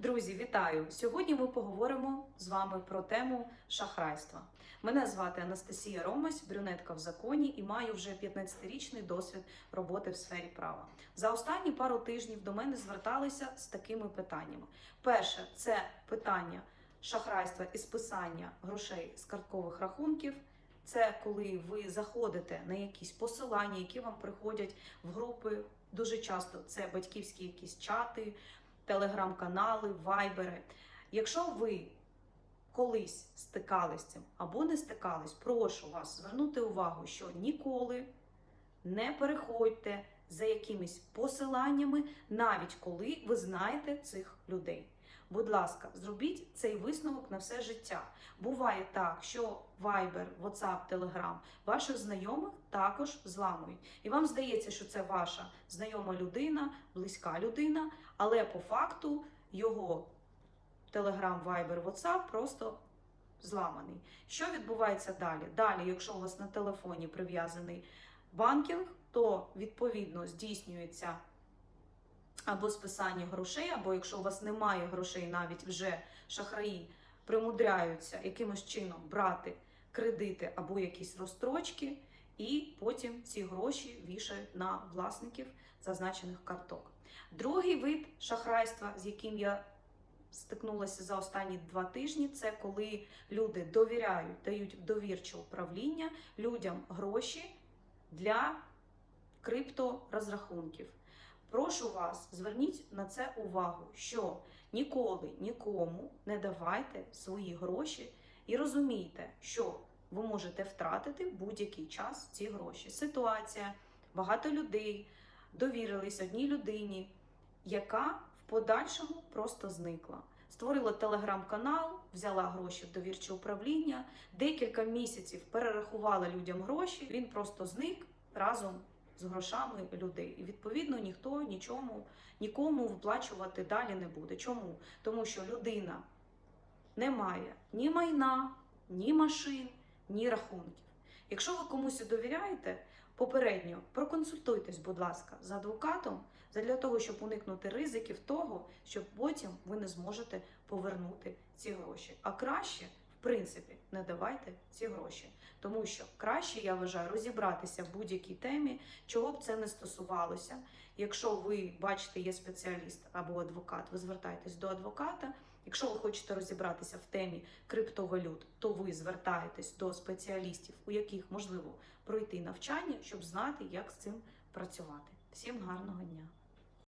Друзі, вітаю! Сьогодні ми поговоримо з вами про тему шахрайства. Мене звати Анастасія Ромась, брюнетка в законі, і маю вже 15-річний досвід роботи в сфері права. За останні пару тижнів до мене зверталися з такими питаннями: перше це питання шахрайства і списання грошей з карткових рахунків. Це коли ви заходите на якісь посилання, які вам приходять в групи. Дуже часто це батьківські якісь чати, телеграм-канали, вайбери. Якщо ви колись стикались з цим або не стикались, прошу вас звернути увагу, що ніколи не переходьте за якимись посиланнями, навіть коли ви знаєте цих людей. Будь ласка, зробіть цей висновок на все життя. Буває так, що Viber, WhatsApp, Telegram ваших знайомих також зламують. І вам здається, що це ваша знайома людина, близька людина, але по факту його Telegram, Viber, WhatsApp просто зламаний. Що відбувається далі? Далі, якщо у вас на телефоні прив'язаний банкінг, то відповідно здійснюється або списання грошей, або якщо у вас немає грошей, навіть вже шахраї примудряються якимось чином брати кредити або якісь розстрочки, і потім ці гроші вішають на власників зазначених карток. Другий вид шахрайства, з яким я стикнулася за останні два тижні, це коли люди довіряють, дають довірче управління людям гроші для крипторозрахунків. Прошу вас, зверніть на це увагу, що ніколи нікому не давайте свої гроші і розумійте, що ви можете втратити будь-який час ці гроші. Ситуація, багато людей довірились одній людині, яка в подальшому просто зникла. Створила телеграм-канал, взяла гроші в довірче управління, декілька місяців перерахувала людям гроші. Він просто зник разом з грошами людей. І відповідно ніхто нічому нікому виплачувати далі не буде. Чому? Тому що людина не має ні майна, ні машин, ні рахунків. Якщо ви комусь довіряєте, попередньо проконсультуйтесь, будь ласка, з адвокатом для того, щоб уникнути ризиків того, що потім ви не зможете повернути ці гроші. А краще, в принципі, не давайте ці гроші. Тому що краще, я вважаю, розібратися в будь-якій темі, чого б це не стосувалося. Якщо ви бачите, є спеціаліст або адвокат, ви звертаєтесь до адвоката. Якщо ви хочете розібратися в темі криптовалют, то ви звертаєтесь до спеціалістів, у яких можливо пройти навчання, щоб знати, як з цим працювати. Всім гарного дня!